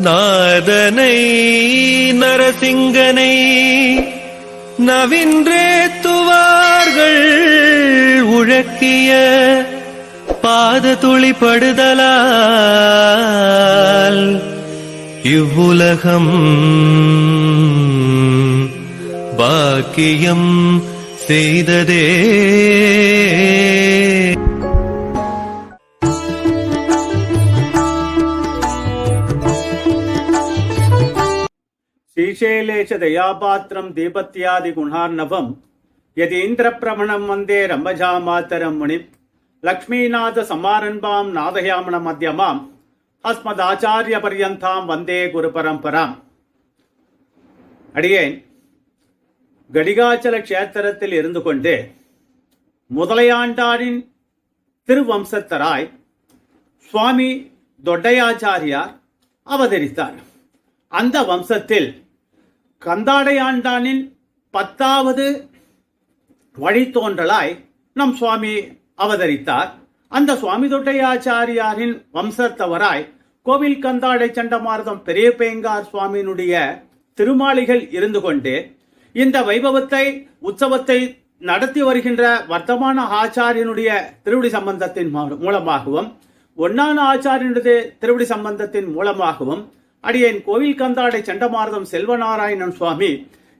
நாதனை நரசிங்கனை நவின்றேத்துவார்கள் உழக்கிய பாத துளிப்படுதலால் இவ்வுலகம் பாக்கியம் செய்ததே. त्रिशैले च दयापात्रं दीपत्यादिगुणार्णवं முனி லக்ஷ்மிநாத रम्भजामातरं मुनिं लक्ष्मीनाथसमारम्भां नादयामणमध्यमाम् அஸ்மதாச்சாரியபரியந்தாம் வந்தே குரு பரம்பராம் அடியேன் கடிகாச்சல கஷேத்திரத்தில் இருந்து கொண்டு முதலையாண்டாரின் திருவம்சத்தராய் சுவாமி தொட்டையாச்சாரியார் அவதரித்தார் அந்த வம்சத்தில் கந்தாடை ஆண்டானின் பத்தாவது வழித்தோன்றலாய் நம் சுவாமி அவதரித்தார். அந்த சுவாமி தொட்டையாச்சாரியாரின் வம்சத்தவராய் கோவில் கந்தாடை சண்டமாரதம் பெரிய பேங்கார் சுவாமியினுடைய திருமாளிகள் இருந்து கொண்டு இந்த வைபவத்தை உற்சவத்தை நடத்தி வருகின்ற வர்த்தமான ஆச்சாரியனுடைய திருவடி சம்பந்தத்தின் மூலமாகவும் ஒன்னான ஆச்சாரியனுடைய திருவடி சம்பந்தத்தின் மூலமாகவும் அடியேன் கோவில் கந்தாடை சண்டமாரதம் செல்வநாராயணன் சுவாமி.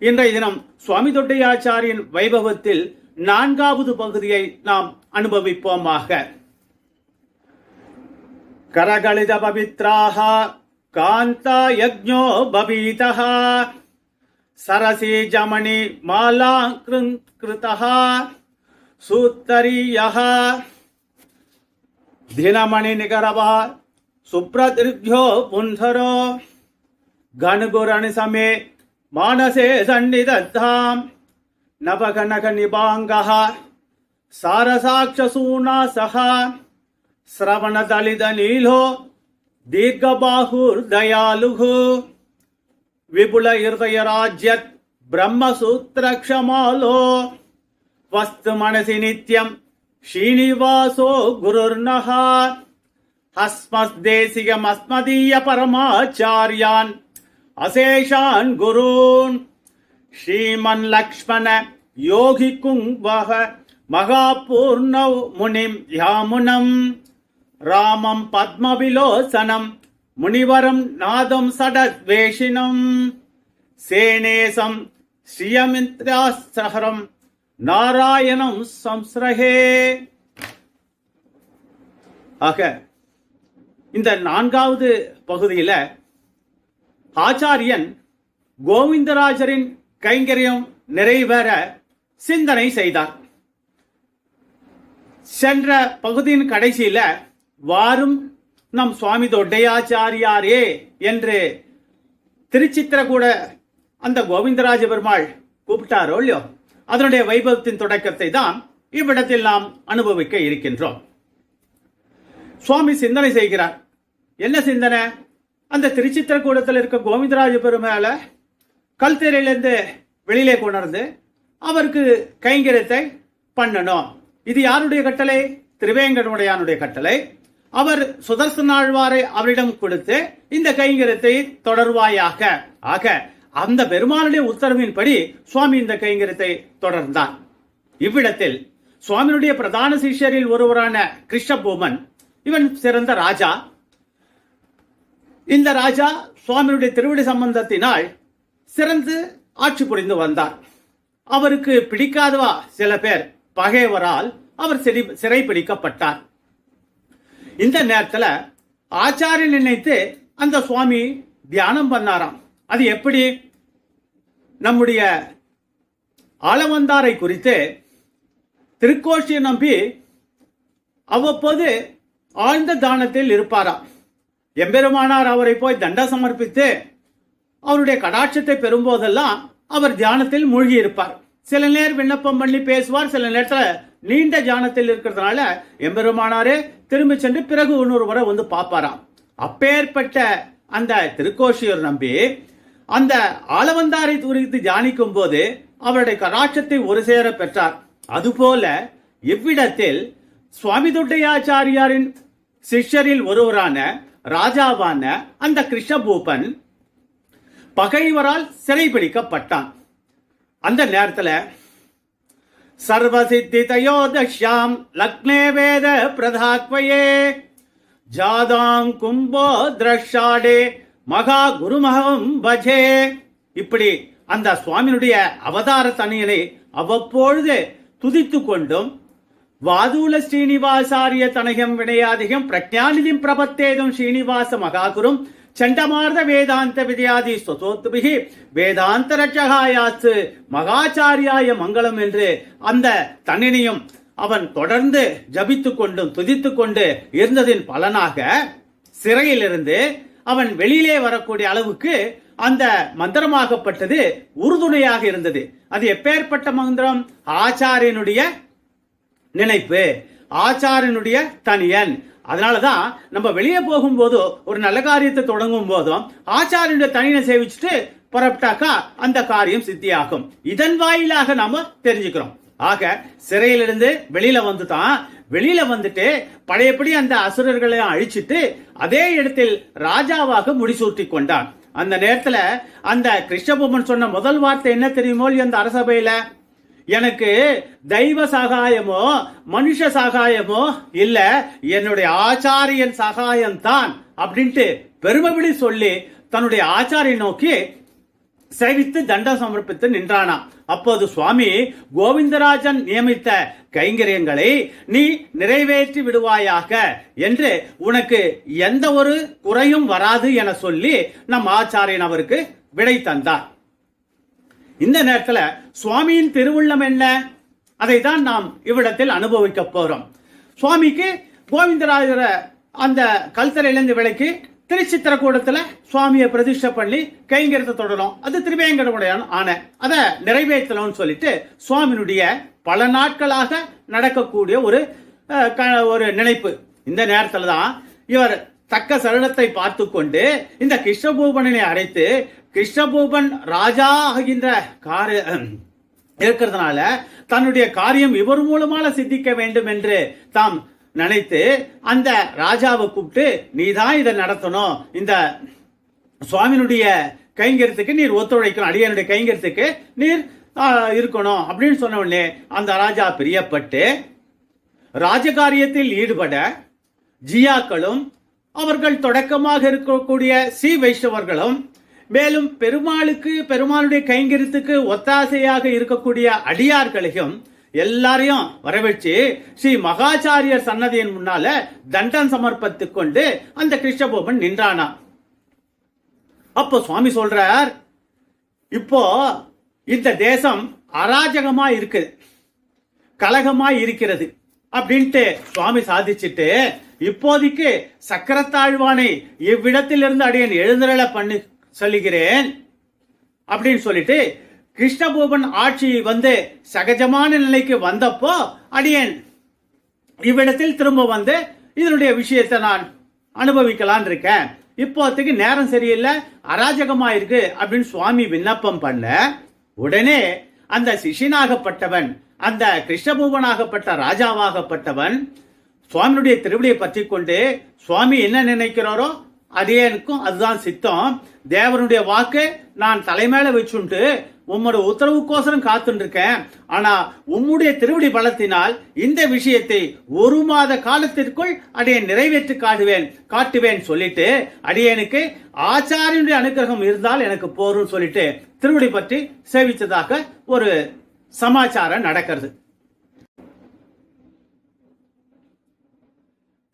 இன்றைய தினம் சுவாமி தொட்டையாச்சாரியின் வைபவத்தில் நான்காவது பகுதியை நாம் அனுபவிப்போமாக. கரகலித பவித்ராக காந்தா யக்ஞோ பபீதா சரசி ஜமணி மாலா கிருதா சூத்தரியா தினமணி நிகரவா సుప్రతిభ్యో పుంధరో గణగురణి సమే మానసే సన్నిధద్ధాం నవగణక నిభాంగ సారసాక్షసూనా సహ శ్రవణ దళిత నీలో దీర్ఘబాహుర్దయాలు విపుల హృదయ రాజ్యత్ బ్రహ్మసూత్రక్షమాలో వస్తు మనసి నిత్యం శ్రీనివాసో గురుర్నహ ஹஸ்மஸ்தேசிகமஸ்மதீய பரமாச்சாரியான் அசேஷான் குரூன். ஸ்ரீமன் லக்ஷ்மண யோகி குங்வக மகாபூர்ணவ் முனிம் யாமுனம். ராமம் பத்மவிலோசனம் முனிவரம் நாதம் சடத்வேஷினம். சேனேசம் ஸ்ரீயமிந்திராசரம் நாராயணம் சம்ஸ்ரஹே. ஆக இந்த நான்காவது பகுதியில் ஆச்சாரியன் கோவிந்தராஜரின் கைங்கரியம் நிறைவேற சிந்தனை செய்தார். சென்ற பகுதியின் கடைசியில வாரும் நம் சுவாமி தொட்டையாச்சாரியாரே என்று திருச்சித்திரகூட அந்த கோவிந்தராஜ பெருமாள் கூப்பிட்டாரோ இல்லையோ? அதனுடைய வைபவத்தின் தொடக்கத்தை தான் இவ்விடத்தில் நாம் அனுபவிக்க இருக்கின்றோம். சுவாமி சிந்தனை செய்கிறார். என்ன சிந்தனை? அந்த திருச்சித்திரக்கூடத்தில் இருக்க கோவிந்தராஜ பெருமாளை கல்தேரையிலிருந்து வெளியிலே கொணர்ந்து அவருக்கு கைங்கரியத்தை பண்ணணும். இது யாருடைய கட்டளை? திருவேங்கடமுடையானுடைய கட்டளை. அவர் சுதர்சனாழ்வாரை அவரிடம் கொடுத்து இந்த கைங்கரியத்தை தொடர்வாயாக. ஆக அந்த பெருமானுடைய உத்தரவின்படி சுவாமி இந்த கைங்கரியத்தை தொடர்ந்தார். இவ்விடத்தில் சுவாமியுடைய பிரதான சிஷ்யரில் ஒருவரான கிருஷ்ணபூமன் இவன் சிறந்த ராஜா இந்த ராஜா சுவாமியுடைய திருவடி சம்பந்தத்தினால் சிறந்து ஆட்சி புரிந்து வந்தார். அவருக்கு பிடிக்காதவா சில பேர் பகைவரால் அவர் சிறை- சிறை பிடிக்கப்பட்டார் இந்த நேரத்தில் ஆச்சாரியன் நினைத்து அந்த சுவாமி தியானம் பண்ணாராம். அது எப்படி? நம்முடைய ஆளவந்தாரை குறித்து திருக்கோஷியை நம்பி அவ்வப்போது ஆழ்ந்த தானத்தில் இருப்பாராம். எம்பெருமானார் அவரை போய் தண்ட சமர்ப்பித்து அவருடைய கடாட்சத்தை பெறும்போதெல்லாம் அவர் தியானத்தில் மூழ்கி இருப்பார் சில நேரம் விண்ணப்பம் பண்ணி பேசுவார். சில நேரத்தில் நீண்ட தியானத்தில் இருக்கிறதுனால எம்பெருமானாரே திரும்பி சென்று பிறகு இன்னொரு முறை வந்து பார்ப்பாராம். அப்பேற்பட்ட அந்த திருக்கோஷியர் நம்பி அந்த ஆளவந்தாரை குறித்து தியானிக்கும் போது அவருடைய கடாட்சத்தை ஒரு சேர பெற்றார். அதுபோல இவ்விடத்தில் சுவாமி துட்டையாச்சாரியாரின் சிஷ்யரில் ஒருவரான ராஜாவான அந்த கிருஷ்ணபூபன் பகைவரால் சிறைபிடிக்கப்பட்டான் அந்த நேரத்தில் சர்வசித்தி தயோதஷ்யாம் லக்னே வேத பிரதாக்வயே. ஜாதாங் கும்போ திரஷாடே மகா குருமகம் பஜே இப்படி அந்த சுவாமியினுடைய அவதார தனியலை அவ்வப்பொழுது துதித்து கொண்டும் வாதூல ஸ்ரீனிவாசாரிய தனகம் வினயாதிகம் பிரஜாநிதிம் பிரபத்தேதம் ஸ்ரீனிவாச மகாகுரும் சண்டமார்த வேதாந்த வித்யாதி ஸ்வசோத்துபிகி வேதாந்த ரட்சகாயாசு மகாச்சாரியாய மங்களம் என்று அந்த தன்னினையும் அவன் தொடர்ந்து ஜபித்துக் கொண்டும் துதித்துக் கொண்டு இருந்ததின் பலனாக சிறையிலிருந்து அவன் வெளியிலே வரக்கூடிய அளவுக்கு அந்த மந்திரமாகப்பட்டது உறுதுணையாக இருந்தது. அது எப்பேற்பட்ட மந்திரம்? ஆச்சாரியனுடைய நினைப்பு. ஆச்சாரனுடைய தனியன். அதனாலதான் நம்ம வெளியே போகும்போது ஒரு நல்ல காரியத்தை தொடங்கும் போதும் ஆச்சாரியனுடைய தனியனை சேவிச்சுட்டு புறப்பட்டாக்கா அந்த காரியம் சித்தியாகும். இதன் வாயிலாக நாம தெரிஞ்சுக்கிறோம். ஆக சிறையிலிருந்து வெளியில வந்துட்டான் வெளியில வந்துட்டு பழையபடி அந்த அசுரர்களை அழிச்சிட்டு அதே இடத்தில் ராஜாவாக முடிசூட்டி கொண்டான். அந்த நேரத்துல அந்த கிருஷ்ணபொம்மன் சொன்ன முதல் வார்த்தை என்ன தெரியுமோ அந்த அரசபையில? எனக்கு தெய்வ சகாயமோ மனுஷ சகாயமோ இல்ல என்னுடைய ஆச்சாரியன் சகாயம் தான் அப்படின்ட்டு பெருமைப்படி சொல்லி தன்னுடைய ஆச்சாரியை நோக்கி சேவித்து தண்டம் சமர்ப்பித்து நின்றானாம். அப்போது சுவாமி கோவிந்தராஜன் நியமித்த கைங்கரியங்களை நீ நிறைவேற்றி விடுவாயாக என்று உனக்கு எந்த ஒரு குறையும் வராது என சொல்லி நம் ஆச்சாரியன் அவருக்கு விடை தந்தார். இந்த நேரத்துல சுவாமியின் திருவுள்ளம் என்ன? அதை தான் நாம் இவ்விடத்தில் அனுபவிக்க போறோம். சுவாமிக்கு கோவிந்தராஜர அந்த கல்தரையிலேருந்து விலைக்கு திருச்சித்திரக்கூடத்தில் சுவாமியை பிரதிஷ்டை பண்ணி கைங்கரத்தை தொடரும். அது திருவேங்கடமுடையான் ஆன. அதை நிறைவேற்றணும்னு சொல்லிட்டு சுவாமியினுடைய பல நாட்களாக நடக்கக்கூடிய ஒரு க- ஒரு நினைப்பு. இந்த நேரத்தில் தான் இவர் தக்க சரணத்தை பார்த்து கொண்டு இந்த கிருஷ்ணபூபனனை அழைத்து கிருஷ்ணபூபன் ராஜா ஆகின்ற காரு இருக்கிறதுனால தன்னுடைய காரியம் இவர் மூலமாக சித்திக்க வேண்டும் என்று தாம் நினைத்து அந்த ராஜாவை கூப்பிட்டு நீதான் இதை நடத்தணும். இந்த சுவாமியினுடைய கைங்கரத்துக்கு நீர் ஒத்துழைக்கணும். அடியனுடைய கைங்கரத்துக்கு நீர் இருக்கணும். அப்படின்னு சொன்ன உடனே அந்த ராஜா பிரியப்பட்டு ராஜகாரியத்தில் ஈடுபட ஜியாக்களும் அவர்கள் தொடக்கமாக இருக்கக்கூடிய சி வைஷ்ணவர்களும் மேலும் பெருமாளுக்கு பெருமாளுடைய கைங்கரியத்துக்கு ஒத்தாசையாக இருக்கக்கூடிய அடியார்களையும் எல்லாரையும் வரவழைச்சு ஸ்ரீ மகாச்சாரியர் சன்னதியின் முன்னால தண்டம் சமர்ப்பித்துக் கொண்டு அந்த கிருஷ்ணபோபன் நின்றானா அப்போ சுவாமி சொல்றார் இப்போ இந்த தேசம் அராஜகமா இருக்குது கலகமா இருக்கிறது அப்படின்ட்டு சுவாமி சாதிச்சுட்டு இப்போதைக்கு சக்கரத்தாழ்வானை இவ்விடத்திலிருந்து அடியேன் எழுந்தருள பண்ணு. சொல்லுகிறேன். அப்படின்னு சொல்லிட்டு கிருஷ்ணபூபன் ஆட்சி வந்து சகஜமான நிலைக்கு வந்தப்போ அடியேன். இவ்விடத்தில் திரும்ப வந்து இதனுடைய விஷயத்தை நான் அனுபவிக்கலான் இருக்கேன். இப்போதைக்கு நேரம் சரியில்லை அராஜகமா இருக்கு அப்படின்னு சுவாமி விண்ணப்பம் பண்ண உடனே அந்த சிஷியனாகப்பட்டவன் அந்த கிருஷ்ணபூபனாகப்பட்ட ராஜாவாகப்பட்டவன் சுவாமியுடைய திருவிடியை பற்றி கொண்டு சுவாமி என்ன நினைக்கிறாரோ அதே எனக்கும் அதுதான் சித்தம். தேவனுடைய வாக்கு நான் தலைமையில வச்சுட்டு உம்மோட உத்தரவுக்கோசரம் காத்துட்டு இருக்கேன் ஆனா உம்முடைய திருவடி பலத்தினால் இந்த விஷயத்தை ஒரு மாத காலத்திற்குள் அடியேன் நிறைவேற்றி காட்டுவேன் காட்டுவேன் சொல்லிட்டு அடியேனுக்கு ஆச்சாரியனுடைய அனுகிரகம் இருந்தால் எனக்கு போரும் சொல்லிட்டு திருவடி பற்றி சேவித்ததாக ஒரு சமாச்சாரம் நடக்கிறது.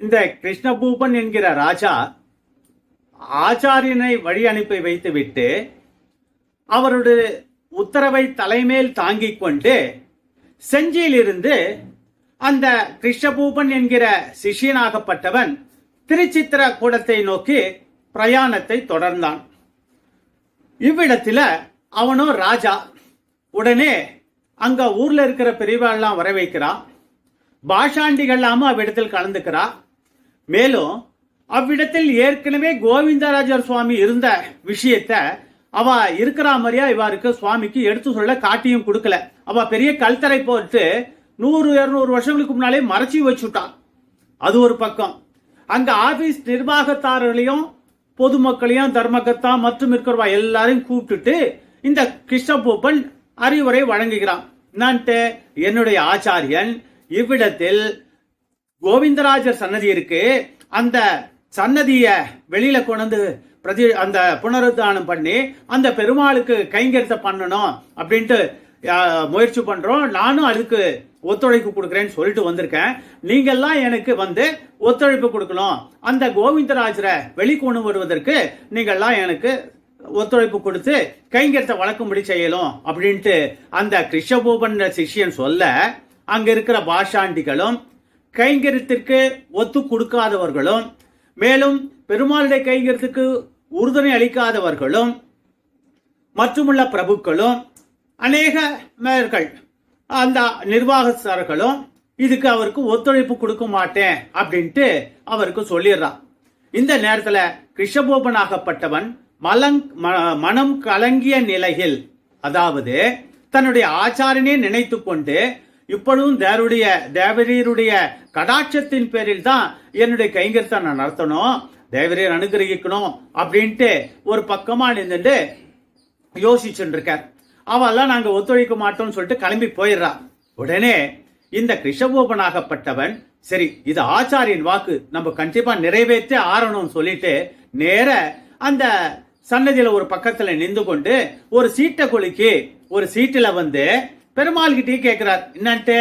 இந்த கிருஷ்ணபூபன் என்கிற ராஜா ஆச்சாரியனை வழி அனுப்பி வைத்துவிட்டு அவருடைய உத்தரவை தலைமேல் தாங்கிக் கொண்டு செஞ்சியிலிருந்து அந்த கிருஷ்ணபூபன் என்கிற சிஷியனாகப்பட்டவன் திருச்சித்திர கூடத்தை நோக்கி பிரயாணத்தை தொடர்ந்தான். இவ்விடத்தில் அவனும் ராஜா. உடனே அங்க ஊர்ல இருக்கிற பெரியவாள்லாம் வர வைக்கிறான் பாஷாண்டிகள்லாம அவ்விடத்தில் கலந்துக்கிறா. மேலும் அவ்விடத்தில் ஏற்கனவே கோவிந்தராஜர் சுவாமி இருந்த விஷயத்த அவ இருக்கிற மாதிரியா இவருக்கு சுவாமிக்கு எடுத்து சொல்ல காட்டியும் கொடுக்கல. அவ பெரிய கல்தரை போட்டு நூறு இருநூறு வருஷங்களுக்கு முன்னாலே மறைச்சி வச்சுட்டான் அது ஒரு பக்கம். அங்க ஆபீஸ் நிர்வாகத்தாரர்களையும் பொதுமக்களையும் தர்மகத்தா மற்றும் இருக்கிறவா எல்லாரையும் கூப்பிட்டுட்டு இந்த கிருஷ்ணபூப்பன் அறிவுரை வழங்குகிறான். என்னான்ட்டு என்னுடைய ஆச்சாரியன் இவ்விடத்தில் கோவிந்தராஜர் சன்னதி இருக்கு. அந்த சன்னதிய வெளியில கொண்டு பிரதி அந்த புனருத்தானம் பண்ணி அந்த பெருமாளுக்கு கைங்கரத்தை பண்ணணும் அப்படின்ட்டு முயற்சி பண்றோம். நானும் அதுக்கு ஒத்துழைப்பு கொடுக்குறேன்னு சொல்லிட்டு வந்திருக்கேன். நீங்கள்லாம் எனக்கு வந்து ஒத்துழைப்பு கொடுக்கணும். அந்த கோவிந்தராஜரை வெளிக்கொண்டு வருவதற்கு நீங்கள்லாம் எனக்கு ஒத்துழைப்பு கொடுத்து கைங்கரத்தை வழக்கும்படி செய்யலாம் அப்படின்ட்டு அந்த கிருஷ்ணபூபன் சிஷ்யன் சொல்ல அங்க இருக்கிற பாஷாண்டிகளும் கைங்கரத்திற்கு ஒத்து கொடுக்காதவர்களும் மேலும் பெருமாளுடைய கைங்கிறதுக்கு உறுதுணை அளிக்காதவர்களும் மற்றுமுள்ள பிரபுக்களும் அநேக மேயர்கள் அந்த நிர்வாகஸ்தர்களும் இதுக்கு அவருக்கு ஒத்துழைப்பு கொடுக்க மாட்டேன் அப்படின்ட்டு அவருக்கு சொல்லிடுறான். இந்த நேரத்தில் கிருஷ்ணபோபனாகப்பட்டவன் மலங் ம- மனம் கலங்கிய நிலையில் அதாவது தன்னுடைய ஆச்சாரனே நினைத்து கொண்டு இப்பொழுதும் தேவருடைய தேவரீருடைய கடாட்சத்தின் பேரில் தான் என்னுடைய கைங்கரத்தை நான் நடத்தணும். தேவரீர் அனுகிரகிக்கணும் அப்படின்ட்டு ஒரு பக்கமாக நின்றுட்டு யோசிச்சுட்டு இருக்கார். அவெல்லாம் நாங்கள் ஒத்துழைக்க மாட்டோம்னு சொல்லிட்டு கிளம்பி போயிடுறா உடனே இந்த கிருஷபோபனாகப்பட்டவன் சரி இது ஆச்சாரியன் வாக்கு நம்ம கண்டிப்பா நிறைவேற்றே ஆறணும்னு சொல்லிட்டு நேர அந்த சன்னதியில ஒரு பக்கத்துல நின்று கொண்டு ஒரு சீட்டை குலுக்கி ஒரு சீட்டுல வந்து பெருமாள் கிட்டே கேட்கிறார் என்னன்ட்டு?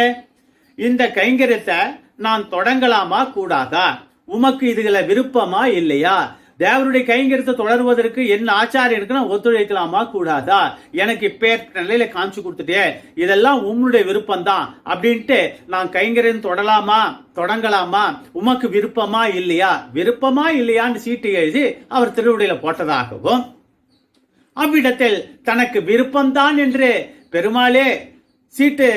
இந்த கைங்கரியத்தை நான் தொடங்கலாமா கூடாதா? உமக்கு இதுல விருப்பமா இல்லையா? தேவருடைய கைங்கரத்தை தொடர்வதற்கு என்ன ஆச்சாரியனுக்கு நான் ஒத்துழைக்கலாமா கூடாதா? எனக்கு இப்பேற்பட்ட நிலையில காமிச்சு கொடுத்துட்டே இதெல்லாம் உங்களுடைய விருப்பம் தான் அப்படின்ட்டு நான் கைங்கரியம் தொடலாமா? தொடங்கலாமா? உமக்கு விருப்பமா இல்லையா? விருப்பமா இல்லையான்னு சீட்டு எழுதி அவர் திருவடியில போட்டதாகவும் அவ்விடத்தில் தனக்கு விருப்பம்தான் என்று பெருமாளே சீட்டு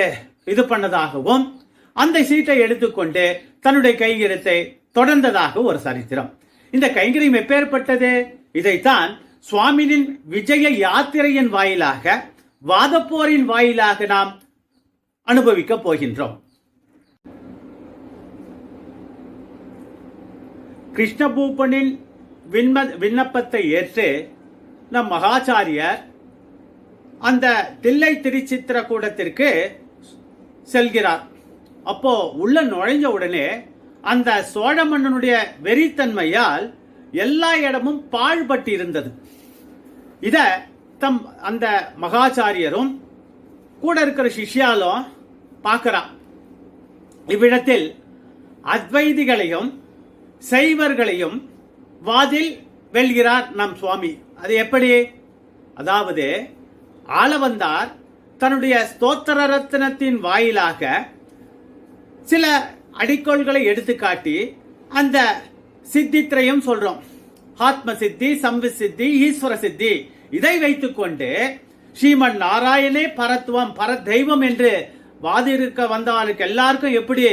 இது பண்ணதாகவும் அந்த சீட்டை எடுத்துக்கொண்டு தன்னுடைய கைங்கிரத்தை தொடர்ந்ததாக ஒரு சரித்திரம். இந்த கைங்கரியம் எப்பேற்பட்டது? இதைத்தான் சுவாமியின் விஜய யாத்திரையின் வாயிலாக வாதப்போரின் வாயிலாக நாம் அனுபவிக்க போகின்றோம். கிருஷ்ணபூபனின் விண்ம விண்ணப்பத்தை ஏற்று நம் மகாச்சாரியர் அந்த தில்லை திருச்சித்திர கூடத்திற்கு செல்கிறார். அப்போ உள்ள நுழைஞ்ச உடனே அந்த சோழ மன்னனுடைய வெறித்தன்மையால் எல்லா இடமும் பாழ்பட்டு இருந்தது இத தம் அந்த மகாச்சாரியரும் கூட இருக்கிற சிஷ்யாலும் பார்க்கறான் இவ்விடத்தில் அத்வைதிகளையும் சைவர்களையும் வாதில் வெல்கிறார் நம் சுவாமி. அது எப்படி? அதாவது ஆளவந்தார் தன்னுடைய ஸ்தோத்திர ரத்னத்தின் வாயிலாக சில அடிக்கோள்களை எடுத்துக்காட்டி அந்த சித்தித்திரையும் சொல்றோம். ஆத்ம சித்தி சம்பி சித்தி ஈஸ்வர சித்தி இதை வைத்துக்கொண்டு ஸ்ரீமன் நாராயணே பரத்துவம் பர தெய்வம் என்று வாதிருக்க வந்தவர்களுக்கு எல்லாருக்கும் எப்படி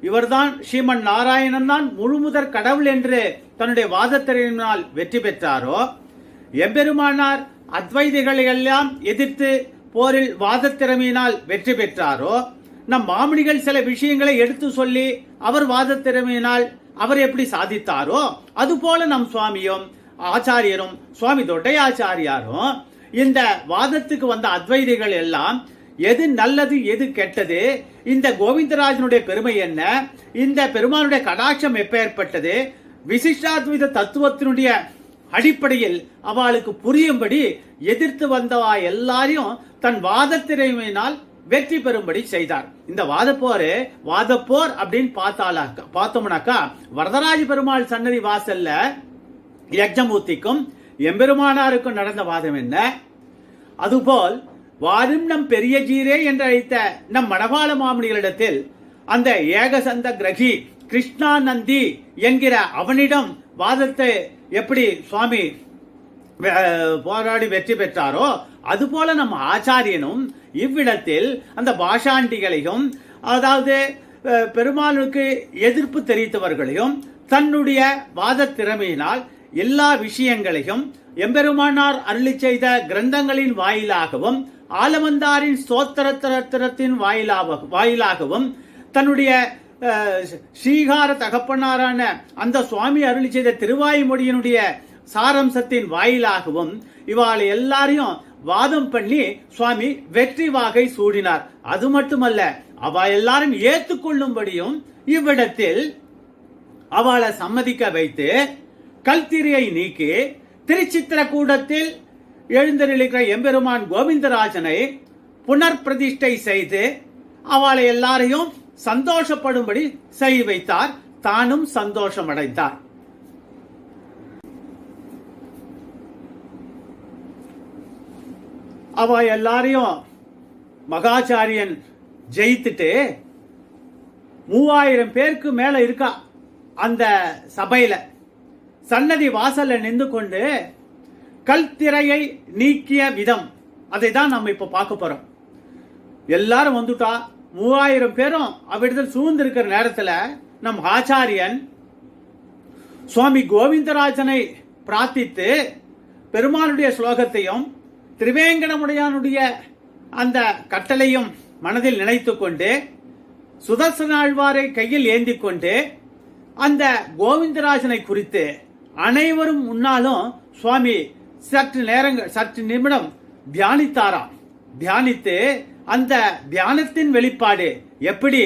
இவர்தான் ஸ்ரீமன் நாராயணன் தான் முழுமுதற் கடவுள் என்று தன்னுடைய வாதத்திறனால் வெற்றி பெற்றாரோ எம்பெருமானார் அத்வைதிகளை எல்லாம் எதிர்த்து போரில் வாதத்திறமையினால் வெற்றி பெற்றாரோ நம் மாமணிகள் சில விஷயங்களை எடுத்து சொல்லி அவர் வாதத்திறமையினால் அவர் எப்படி சாதித்தாரோ அதுபோல நம் சுவாமியும் ஆச்சாரியரும் சுவாமி தொட்டையாச்சாரியாரும் இந்த வாதத்துக்கு வந்த அத்வைதிகள் எல்லாம் எது நல்லது எது கெட்டது இந்த கோவிந்தராஜனுடைய பெருமை என்ன இந்த பெருமானுடைய கடாட்சம் எப்பேற்பட்டது விசிஷ்டாத்வைத தத்துவத்தினுடைய அடிப்படையில் அவளுக்கு புரியும்படி எதிர்த்து வந்தவா எல்லாரையும் தன் வாதத்திறமையினால் வெற்றி பெறும்படி செய்தார். இந்த வாதப்போர் வாதப்போர் அப்படின்னு பார்த்தாலாக்க பார்த்தோம்னாக்கா வரதராஜ பெருமாள் சன்னதி வாசல்ல யஜ்ஞமூர்த்திக்கும் எம்பெருமானாருக்கும் நடந்த வாதம் என்ன? அதுபோல் வாரும் நம் பெரிய ஜீரே என்று அழைத்த நம் மணவாள மாமணிகளிடத்தில் அந்த ஏகசந்த கிரகி கிருஷ்ணானந்தி என்கிற அவனிடம் வாதத்தை எப்படி சுவாமி போராடி வெற்றி பெற்றாரோ அதுபோல நம்ம ஆச்சாரியனும் இவ்விடத்தில் அந்த பாஷாண்டிகளையும் அதாவது பெருமாளுக்கு எதிர்ப்பு தெரிவித்தவர்களையும் தன்னுடைய வாத திறமையினால் எல்லா விஷயங்களையும் எம்பெருமானார் அருளி செய்த கிரந்தங்களின் வாயிலாகவும் ஆலமந்தாரின் ஸ்தோத்திரத்திரத்தின் வாயிலாக வாயிலாகவும் தன்னுடைய ஸ்ரீகார தகப்பனாரான அந்த சுவாமி அருளி செய்த திருவாய்மொழியினுடைய சாரம்சத்தின் வாயிலாகவும் இவாளை எல்லாரையும் வாதம் பண்ணி சுவாமி வெற்றி வாகை சூடினார். அது மட்டுமல்ல அவ எல்லாரும் ஏத்துக்கொள்ளும்படியும் இவ்விடத்தில் அவளை சம்மதிக்க வைத்து கல்திரியை நீக்கி திருச்சித்திரக்கூடத்தில் எழுந்தருளிக்கிற எம்பெருமான் கோவிந்தராஜனை புனர் பிரதிஷ்டை செய்து அவளை எல்லாரையும் சந்தோஷப்படும்படி செய்து வைத்தார். தானும் சந்தோஷமடைந்தார். அவ எல்லாரையும் மகாச்சாரியன் ஜெயித்துட்டு மூவாயிரம் பேருக்கு மேல இருக்கா அந்த சபையில. சன்னதி வாசல்ல நின்று கொண்டு கல்திரையை நீக்கிய விதம். அதை தான் நம்ம இப்ப பார்க்க போறோம். எல்லாரும் வந்துட்டா மூவாயிரம் பேரும் அவ்விடத்தில் சூழ்ந்திருக்கிற நேரத்தில் நம் ஆச்சாரியன் சுவாமி கோவிந்தராஜனை பிரார்த்தித்து பெருமானுடைய ஸ்லோகத்தையும் திரிவேங்கடமுடையானுடைய அந்த கட்டளையும் மனதில் நினைத்து கொண்டு சுதர்சன ஆழ்வாரை கையில் ஏந்தி கொண்டு அந்த கோவிந்தராஜனை குறித்து அனைவரும் முன்னாலும் சுவாமி சற்று நேரங்கள் சற்று நிமிடம் தியானித்தாராம். தியானித்து அந்த தியானத்தின் வெளிப்பாடு எப்படி?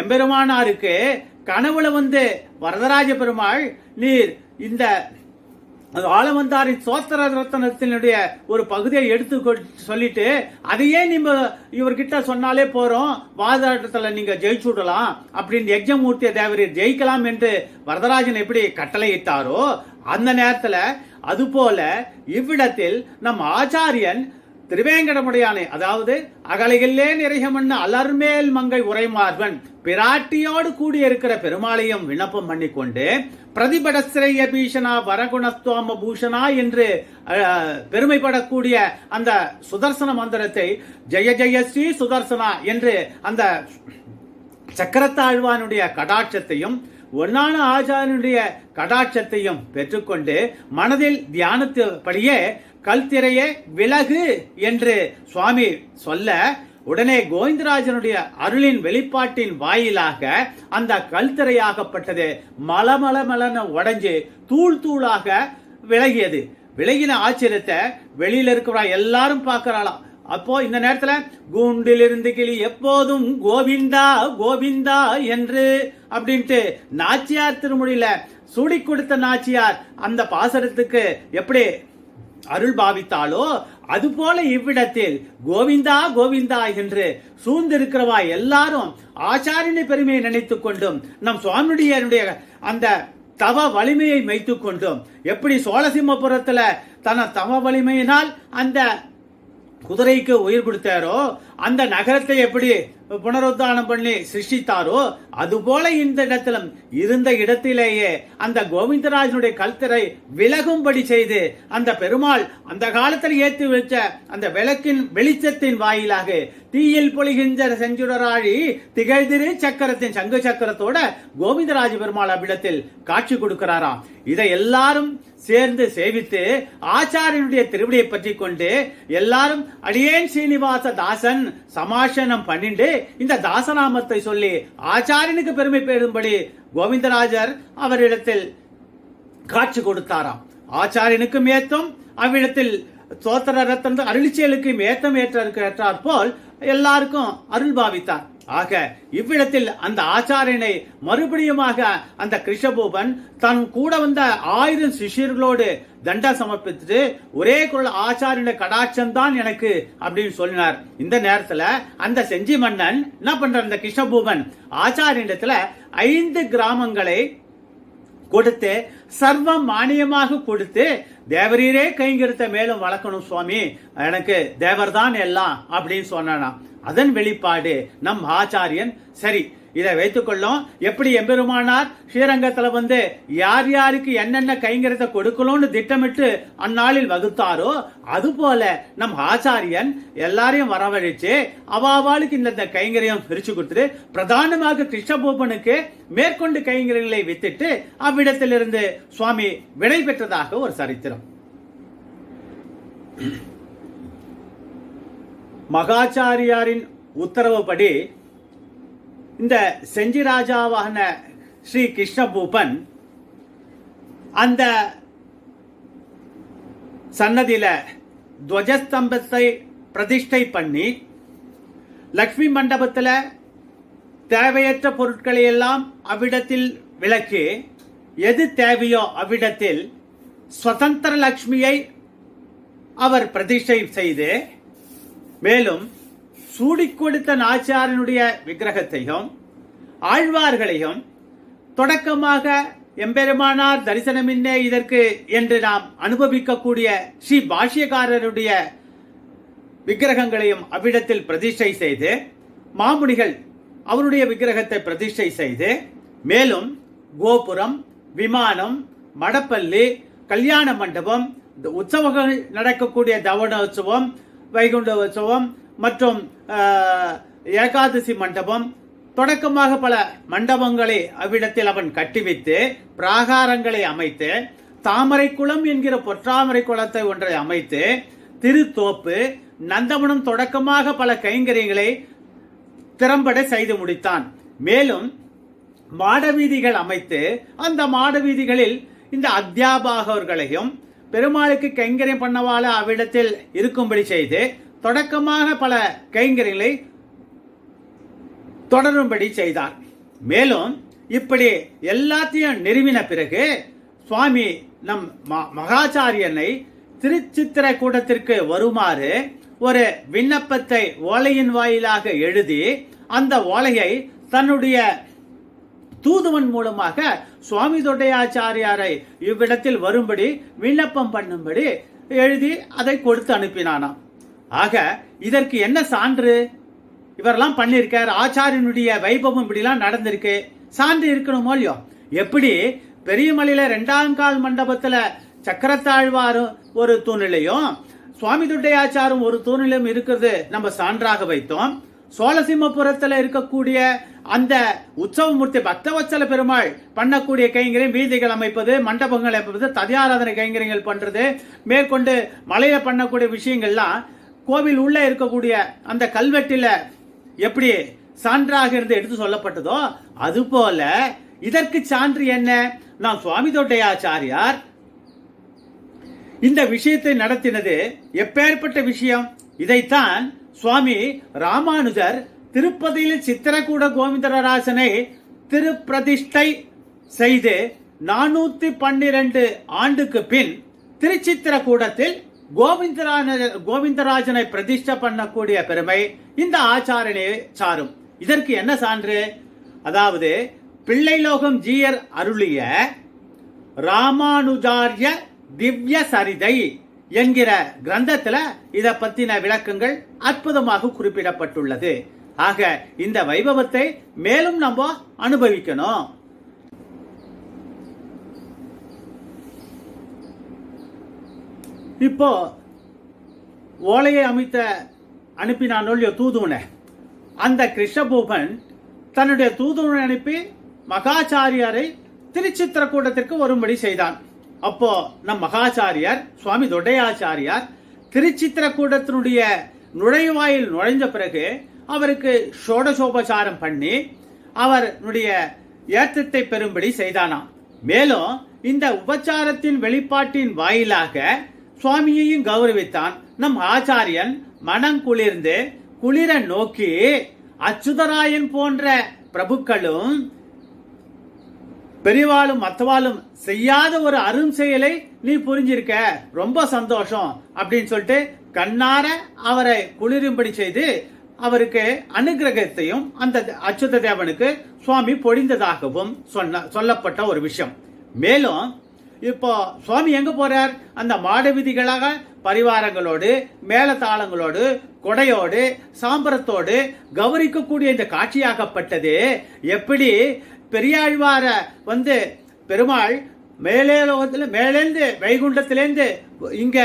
எம்பெருமானாருக்கு கனவுல வந்து வரதராஜ பெருமாள் நீர் இந்த அது சோத்திர ரத்தனத்தினுடைய ஒரு பகுதியை எடுத்து சொல்லிட்டு அதையே நீங்க இவர்கிட்ட சொன்னாலே போறோம். வாதாட்டத்தில் நீங்க ஜெயிச்சு விடலாம். அப்படின்னு யஜ்ஞமூர்த்திய தேவரீர் ஜெயிக்கலாம் என்று வரதராஜன் எப்படி கட்டளையிட்டாரோ அந்த நேரத்தில் அதுபோல இவ்விடத்தில் நம் ஆச்சாரியன் திருவேங்கடமுடையானே அதாவது அகலையிலே நிறைகமண்ண அலர்மேல் மங்கை உரைமார்வன் பிராட்டியோடு கூடியிருக்கிற பெருமாளையும் விண்ணப்பம் பண்ணிக்கொண்டு பிரதிபடஸ்ரேய பீஷனா வரகுணத்துவம பூஷனா என்று பெருமைப்படக்கூடிய அந்த சுதர்சன மந்திரத்தை ஜெய ஜெய ஸ்ரீ சுதர்சனா என்று அந்த சக்கரத்தாழ்வானுடைய கடாட்சத்தையும் ஒன்னான ஆச்சாரியனுடைய கடாட்சத்தையும் பெற்றுக்கொண்டு மனதில் தியானத்தபடியே கல்திரையே விலகு என்று சுவாமி சொல்ல உடனே கோவிந்தராஜனுடைய அருளின் வெளிப்பாட்டின் வாயிலாக அந்த கல்திரையாகப்பட்டது மலமலமலன உடைஞ்சு தூள் தூளாக விலகியது. விலகின ஆச்சரியத்தை வெளியில இருக்கிற எல்லாரும் பார்க்கறாளாம். அப்போ இந்த நேரத்துல கூண்டிலிருந்து கிளி எப்போதும் கோவிந்தா கோவிந்தா என்று அப்படின்ட்டு நாச்சியார் திருமொழியில சூடி கொடுத்த நாச்சியார் அந்த பாசரத்துக்கு எப்படி அருள் பாவித்தாலோ அதுபோல இவ்விடத்தில் கோவிந்தா கோவிந்தா என்று சூழ்ந்திருக்கிறவா எல்லாரும் ஆச்சாரியனை பெருமையை நினைத்துக் கொண்டும் நம் சுவாமியுடைய அந்த தவ வலிமையை வைத்துக் கொண்டும் எப்படி சோழசிம்மபுரத்துல தன தவ வலிமையினால் அந்த குதிரைக்கு உயிர் கொடுத்தாரோ அந்த நகரத்தை எப்படி புனருத்தானம் பண்ணி சிருஷ்டித்தாரோ அதுபோல இந்த இடத்திலும் இருந்த இடத்திலேயே அந்த கோவிந்தராஜனுடைய கல்தரை விலகும்படி செய்து அந்த பெருமாள் அந்த காலத்தில் ஏற்றி வச்ச அந்த விளக்கின் வெளிச்சத்தின் வாயிலாக தீயில் பொழிகின்ற செஞ்சுடராழி திகழ்திரு சக்கரத்தின் சங்கு சக்கரத்தோட கோவிந்தராஜ பெருமாள் அவ்விடத்தில் காட்சி கொடுக்கிறாராம். இதை எல்லாரும் சேர்ந்து சேவித்து ஆச்சாரியனுடைய திருவிடியை பற்றி கொண்டு எல்லாரும் அடியேன் ஸ்ரீனிவாச தாசன் சமாஷனம் பண்ணிண்டு இந்த தாசநாமத்தை சொல்லி ஆச்சாரியனுக்கு பெருமை பெறும்படி கோவிந்தராஜர் அவரிடத்தில் காட்சி கொடுத்தாராம். ஆச்சாரியனுக்கு மேத்தும் அவ்விடத்தில் சோத்திர ரத்தன் அருளிச்செயலுக்கு மேத்தம் ஏற்ற ஏற்றார் போல் எல்லாருக்கும் அருள் பாவித்தார். ஆக இவ்விடத்தில் அந்த ஆச்சாரியனை மறுபடியுமாக அந்த கிருஷ்ணபூபன் தன் கூட வந்த ஆயிரம் சிஷ்யர்களோடு தண்டா சமர்ப்பித்துட்டு ஒரே குரல் ஆச்சாரியனுடைய கடாட்சம் தான் எனக்கு அப்படின்னு சொல்லினார். இந்த நேரத்துல அந்த செஞ்சி மன்னன் என்ன பண்ற இந்த கிருஷ்ணபூபன் ஆச்சாரியனிடத்துல ஐந்து கிராமங்களை கொடுத்து சர்வ மானியமாக கொடுத்து தேவரீரே கைங்கருத்த மேலும் வளர்க்கணும் சுவாமி. எனக்கு தேவர் தான் எல்லாம் அப்படின்னு சொன்னானா அதன் வெளிப்பாடு நம் ஆச்சாரியன். சரி இதை வைத்துக்கொள்ளும் எப்படி எம்பெருமானார் ஸ்ரீரங்கத்துல வந்து யார் யாருக்கு என்னென்ன கைங்கரத்தை கொடுக்கணும்னு திட்டமிட்டு அந்நாளில் வகுத்தாரோ அது போல நம் ஆச்சாரியன் எல்லாரையும் வரவழைச்சு அவாவாளுக்கு இந்த கைங்கரியம் பிரிச்சு கொடுத்துட்டு பிரதானமாக கிருஷ்ணபூபனுக்கு மேற்கொண்டு கைங்கரியங்களை வித்திட்டு அவ்விடத்திலிருந்து சுவாமி விடை பெற்றதாக ஒரு சரித்திரம். மகாச்சாரியாரின் உத்தரவுப்படி இந்த செஞ்சி ராஜாவான ஸ்ரீ கிருஷ்ணபூபன் அந்த சன்னதியில துவஜஸ்தம்பத்தை பிரதிஷ்டை பண்ணி லக்ஷ்மி மண்டபத்தில் தேவையற்ற பொருட்களை எல்லாம் அவ்விடத்தில் விளக்கி எது தேவையோ அவ்விடத்தில் சுதந்திர லக்ஷ்மியை அவர் பிரதிஷ்டை செய்து மேலும் சூடி கொடுத்த நாச்சாரனுடைய விக்கிரகத்தையும் ஆழ்வார்களையும் தொடக்கமாக எம்பெருமானார் தரிசனமின்னே இதற்கு என்று நாம் அனுபவிக்கக்கூடிய ஸ்ரீ பாஷ்யக்காரருடைய விக்கிரகங்களையும் அவ்விடத்தில் பிரதிஷ்டை செய்து மாமுனிகள் அவருடைய விக்கிரகத்தை பிரதிஷ்டை செய்து மேலும் கோபுரம் விமானம் மடப்பள்ளி கல்யாண மண்டபம் உற்சவங்கள் நடக்கக்கூடிய தவணோற்சவம் வைகுண்ட உற்சவம் மற்றும் ஏகாதசி மண்டபம். தொடக்கமாக பல மண்டபங்களை அவ்விடத்தில் அவன் கட்டிவித்து பிராகாரங்களை அமைத்து தாமரை குளம் என்கிற பொற்றாமரை குளத்தை ஒன்றை அமைத்து திருத்தோப்பு நந்தவனம் தொடக்கமாக பல கைங்கரியங்களை திறம்பட செய்து முடித்தான். மேலும் மாடவீதிகள் அமைத்து அந்த மாடவீதிகளில் இந்த அத்தியாபகர்களையும் பெருமாளுக்கு கைங்கரியம் பண்ணவால அவ்விடத்தில் இருக்கும்படி செய்து தொடக்கமாக பல கைங்கரியங்களை தொடரும்படி செய்தார். மேலும் இப்படி எல்லாத்தையும் நிறுவின பிறகு சுவாமி நம் ம- மகாச்சாரியனை திருச்சித்திர கூட்டத்திற்கு வருமாறு ஒரு விண்ணப்பத்தை ஓலையின் வாயிலாக எழுதி அந்த ஓலையை தன்னுடைய தூதுவன் மூலமாக சுவாமி தொட்டையாச்சாரியாரை இவ்விடத்தில் வரும்படி விண்ணப்பம் பண்ணும்படி எழுதி அதை கொடுத்து அனுப்பினானாம். ஆக இதற்கு என்ன சான்று? இவரெல்லாம் பண்ணியிருக்கார் ஆச்சாரியனுடைய வைபவம் இப்படிலாம் நடந்திருக்கு. சான்று இருக்கணுமோ இல்லையோ? எப்படி பெரியமலையில ரெண்டாம் கால் மண்டபத்துல சக்கரத்தாழ்வாரும் ஒரு தூணிலையும் சுவாமி துட்டையாச்சாரும் ஒரு தூணிலும் இருக்கிறது நம்ம சான்றாக வைத்தோம். சோழசிம்மபுரத்தில் இருக்கக்கூடிய அந்த உற்சவமூர்த்தி பக்தவச்சல பெருமாள் பண்ணக்கூடிய கைங்கரியம் வீதிகள் அமைப்பது மண்டபங்கள் அமைப்பது ததியாராதனை கைங்கரியங்கள் பண்றது மேற்கொண்டு மலையில பண்ணக்கூடிய விஷயங்கள்லாம் கோவில் உள்ள இருக்கக்கூடிய அந்த கல்வெட்டில எப்படி சான்றாக இருந்து எடுத்து சொல்லப்பட்டதோ அதுபோல இதற்கு சான்று என்ன? நான் சுவாமி தொட்டையாச்சாரியார் இந்த விஷயத்தை நடத்தினது எப்பேற்பட்ட விஷயம்? இதைத்தான் சுவாமி ராமானுஜர் திருப்பதியில் சித்திரக்கூட கோவிந்தராசனை திருப்பிரதிஷ்டை செய்து நானூத்தி பன்னிரண்டு ஆண்டுக்கு பின் திருச்சித்திரக்கூடத்தில் கோவிந்தராஜ கோவிந்தராஜனை பிரதிஷ்டை பண்ணக்கூடிய பெருமை இந்த ஆச்சாரனே சாரும். இதற்கு என்ன சான்று? அதாவது பிள்ளைலோகம் ஜீயர் அருளிய ராமானுஜாரிய திவ்ய சரிதை என்கிற கிரந்தத்துல இத பத்தின விளக்கங்கள் அற்புதமாக குறிப்பிடப்பட்டுள்ளது. ஆக இந்த வைபவத்தை மேலும் நம்ம அனுபவிக்கணும். இப்போ ஓலையை அமைத்த அனுப்பினான் தூதுவனை? அந்த கிருஷ்ணபூபன் தன்னுடைய தூதுவனை அனுப்பி மகாச்சாரியாரை திருச்சித்திரக்கூடத்திற்கு வரும்படி செய்தான். அப்போ நம் மகாச்சாரியார் சுவாமி தொட்டையாச்சாரியார் திருச்சித்திரக்கூடத்தினுடைய நுழைவாயில் நுழைஞ்ச பிறகு அவருக்கு ஷோடசோபசாரம் பண்ணி அவருடைய ஏற்றத்தை பெறும்படி செய்தானாம். மேலும் இந்த உபச்சாரத்தின் வெளிப்பாட்டின் வாயிலாக சுவாமியையும் கௌரவித்தான். நம் ஆச்சாரியன் மனம் குளிர்ந்து குளிர நோக்கி அச்சுதராயன் போன்ற பிரபுக்களும் பெரியவாளும் மற்றவாளும் செய்யாத ஒரு அரும் செயலை நீ புரிஞ்சிருக்க. ரொம்ப சந்தோஷம் அப்படின்னு சொல்லிட்டு கண்ணார அவரை குளிரும்படி செய்து அவருக்கு அனுகிரகத்தையும் அந்த அச்சுத தேவனுக்கு சுவாமி பொழிந்ததாகவும் சொன்ன சொல்லப்பட்ட ஒரு விஷயம். மேலும் இப்போ சுவாமி எங்க போறார்? அந்த மாட விதிகளாக பரிவாரங்களோடு மேளதாளங்களோடு கொடையோடு சாம்பரத்தோடு கௌரிக்கக்கூடிய இந்த காட்சியாகப்பட்டது எப்படி? பெரியாழ்வார வந்து பெருமாள் மேலே லோகத்தில் மேலேந்து வைகுண்டத்திலேருந்து இங்க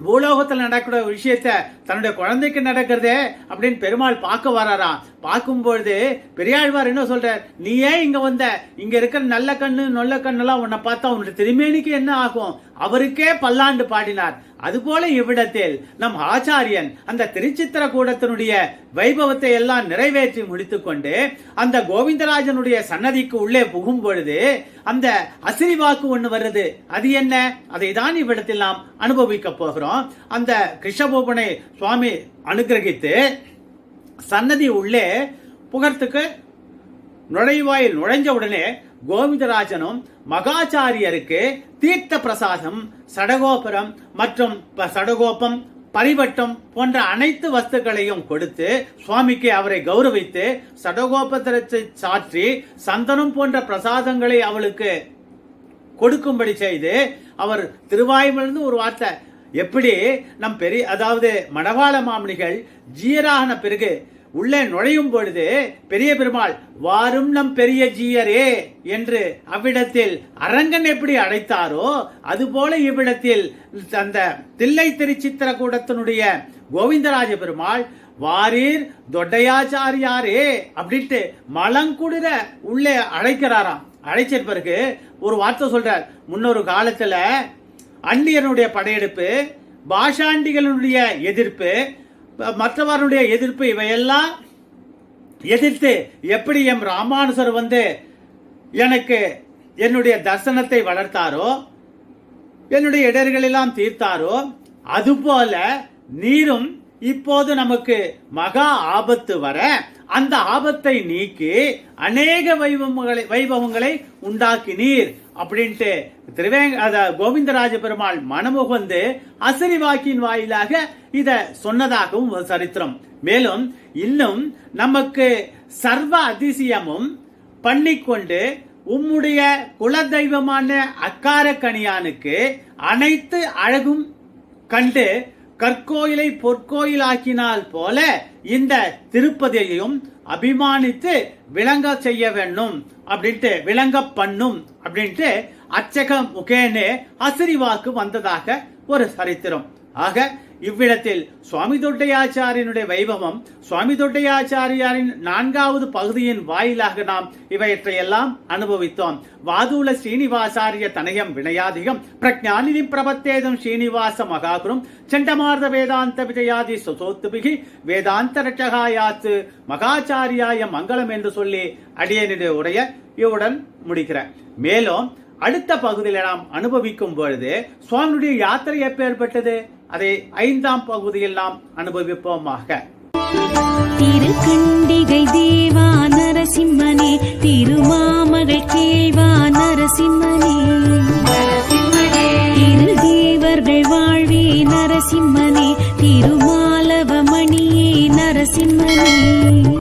பூலோகத்தில் நடக்கிற விஷயத்த தன்னுடைய குழந்தைக்கு நடக்கிறதே அப்படின்னு பெருமாள் பார்க்க வராராம். பார்க்கும்பொழுது பெரியாழ்வார் என்ன சொல்றார்? நீ ஏன் இங்க வந்த இங்க இருக்கிற நல்ல கண்ணு நொல்ல கண்ணெல்லாம் உன்னை பார்த்தா உன்னுடைய திருமேனிக்கு என்ன ஆகும்? அவருக்கே பல்லாண்டு பாடினார். அதுபோல இவ்விடத்தில் நம் ஆச்சாரியன் அந்த திருச்சித்திர கூடத்தினுடைய வைபவத்தை எல்லாம் நிறைவேற்றி முடித்துக்கொண்டு அந்த கோவிந்தராஜனுடைய சன்னதிக்கு உள்ளே புகும் பொழுது அந்த அசிரி வாக்கு ஒண்ணு வருது. அது என்ன? அதை தான் இவ்விடத்தில் நாம் அனுபவிக்க போகிறோம். அந்த கிருஷ்ணபோபனை சுவாமி அனுகிரகித்து சன்னதி உள்ளே புகர்த்துக்கு நுழைவாயில் நுழைஞ்ச உடனே கோவிந்தராஜனும் மகாச்சாரியருக்கு தீர்த்த பிரசாதம் சடகோபுரம் மற்றும் ப- சடகோபம் பரிவட்டம் போன்ற அனைத்து வஸ்துக்களையும் கொடுத்து சுவாமிக்கு அவரை கௌரவித்து சடகோபத்திரத்தை சாற்றி சந்தனம் போன்ற பிரசாதங்களை அவளுக்கு கொடுக்கும்படி செய்து அவர் திருவாயுமிலிருந்து ஒரு வார்த்தை எப்படி நம் பெரிய அதாவது மணவாள மாமணிகள் ஜீயரான பிறகு உள்ளே நுழையும் பொழுது பெரிய பெருமாள் வாரும் நம் பெரிய ஜீயரே என்று அவ்விடத்தில் அரங்கன் எப்படி அழைத்தாரோ அதுபோல இவ்விடத்தில் அந்த தில்லை திருச்சித்திர கூடத்தினுடைய கோவிந்தராஜ பெருமாள் வாரீர் தொட்டையாச்சாரியாரே அப்படின்ட்டு மலங்குடிர உள்ளே அழைக்கிறாராம். அழைச்ச பிறகு ஒரு வார்த்தை சொல்றார். முன்னொரு காலத்துல அண்டியனுடைய படையெடுப்பு பாஷாண்டிகளுடைய எதிர்ப்பு மற்றவர்களுடைய எதிர்ப்பு இவையெல்லாம் எதிர்த்து எப்படி எம் ராமானுசர் வந்து எனக்கு என்னுடைய தர்சனத்தை வளர்த்தாரோ என்னுடைய இடர்களெல்லாம் தீர்த்தாரோ அதுபோல நீரும் இப்போது நமக்கு மகா ஆபத்து வர அந்த ஆபத்தை நீக்கி அநேக வைபவங்களை வைபவங்களை உண்டாக்கினீர் அப்படின்ட்டு திருவேங்க அத கோவிந்தராஜ பெருமாள் மனமுகந்து அசரி வாக்கின் வாயிலாக இத சொன்னதாகவும் சரித்திரம். மேலும் இன்னும் நமக்கு சர்வ அதிசயமும் பண்ணிக்கொண்டு உம்முடைய குலதெய்வமான அக்காரக்கணியானுக்கு அனைத்து அழகும் கண்டு கற்கோயிலை பொற்கோயிலாக்கினால் போல இந்த திருப்பதியையும் அபிமானித்து விளங்க செய்ய வேண்டும் அப்படின்ட்டு விளங்க பண்ணும் அப்படின்ட்டு அச்சக முகேனே அசிரிவாக்கு வந்ததாக ஒரு சரித்திரம். ஆக இவ்விடத்தில் சுவாமி தொட்டையாச்சாரியனுடைய வைபவம் சுவாமி தொட்டையாச்சாரியாரின் நான்காவது பகுதியின் வாயிலாக நாம் இவற்றையெல்லாம் அனுபவித்தோம். வாதூல ஸ்ரீனிவாசாரிய தனயம் வினயாதிகம் பிரஜானிதி பிரபத்தேதம் ஸ்ரீனிவாச மகாகுரும் சண்டமார்த வேதாந்த விஜயாதி சுசோத்துபிகி வேதாந்த ரட்சகாயாத்து மகாச்சாரியாய மங்களம் என்று சொல்லி அடியனுடைய உடைய இவ்வுடன் முடிக்கிறேன் மேலும் அடுத்த பகுதியில் நாம் அனுபவிக்கும் பொழுது சுவாமியுடைய யாத்திரை எப்பேற்பட்டது? அதை ஐந்தாம் பகுதியில் நாம் அனுபவிப்போமாக. திருக்கண்டிகை தேவா நரசிம்மனே திருமாமகள் கேள்வா நரசிம்மனே. திருதேவர்கள் வாழ்வே நரசிம்மனே திருமாலவமணியே நரசிம்மனே.